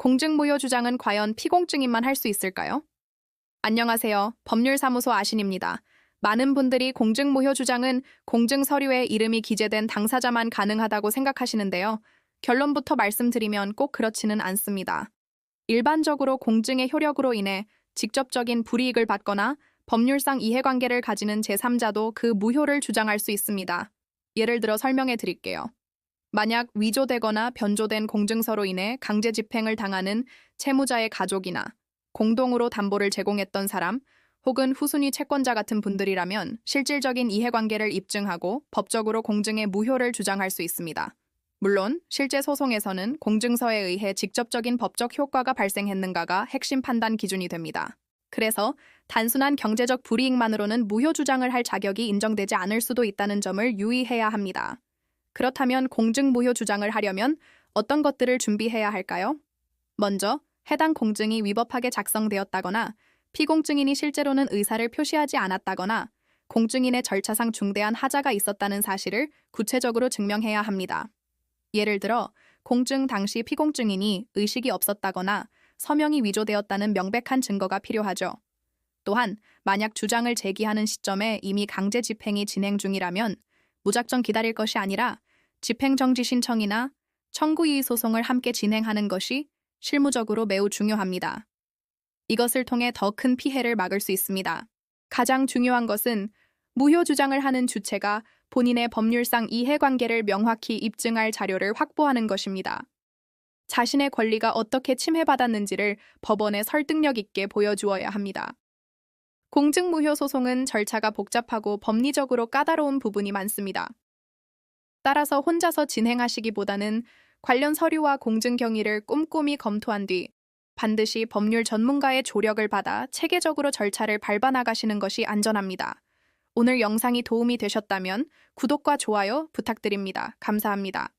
공증무효 주장은 과연 피공증인만 할 수 있을까요? 안녕하세요. 법률사무소 아신입니다. 많은 분들이 공증무효 주장은 공증 서류에 이름이 기재된 당사자만 가능하다고 생각하시는데요. 결론부터 말씀드리면 꼭 그렇지는 않습니다. 일반적으로 공증의 효력으로 인해 직접적인 불이익을 받거나 법률상 이해관계를 가지는 제3자도 그 무효를 주장할 수 있습니다. 예를 들어 설명해 드릴게요. 만약 위조되거나 변조된 공증서로 인해 강제 집행을 당하는 채무자의 가족이나 공동으로 담보를 제공했던 사람 혹은 후순위 채권자 같은 분들이라면 실질적인 이해관계를 입증하고 법적으로 공증의 무효를 주장할 수 있습니다. 물론 실제 소송에서는 공증서에 의해 직접적인 법적 효과가 발생했는가가 핵심 판단 기준이 됩니다. 그래서 단순한 경제적 불이익만으로는 무효 주장을 할 자격이 인정되지 않을 수도 있다는 점을 유의해야 합니다. 그렇다면 공증 무효 주장을 하려면 어떤 것들을 준비해야 할까요? 먼저 해당 공증이 위법하게 작성되었다거나 피공증인이 실제로는 의사를 표시하지 않았다거나 공증인의 절차상 중대한 하자가 있었다는 사실을 구체적으로 증명해야 합니다. 예를 들어 공증 당시 피공증인이 의식이 없었다거나 서명이 위조되었다는 명백한 증거가 필요하죠. 또한 만약 주장을 제기하는 시점에 이미 강제 집행이 진행 중이라면 무작정 기다릴 것이 아니라 집행정지 신청이나 청구이의 소송을 함께 진행하는 것이 실무적으로 매우 중요합니다. 이것을 통해 더 큰 피해를 막을 수 있습니다. 가장 중요한 것은 무효 주장을 하는 주체가 본인의 법률상 이해관계를 명확히 입증할 자료를 확보하는 것입니다. 자신의 권리가 어떻게 침해받았는지를 법원에 설득력 있게 보여주어야 합니다. 공증무효 소송은 절차가 복잡하고 법리적으로 까다로운 부분이 많습니다. 따라서 혼자서 진행하시기보다는 관련 서류와 공증 경위를 꼼꼼히 검토한 뒤 반드시 법률 전문가의 조력을 받아 체계적으로 절차를 밟아 나가시는 것이 안전합니다. 오늘 영상이 도움이 되셨다면 구독과 좋아요 부탁드립니다. 감사합니다.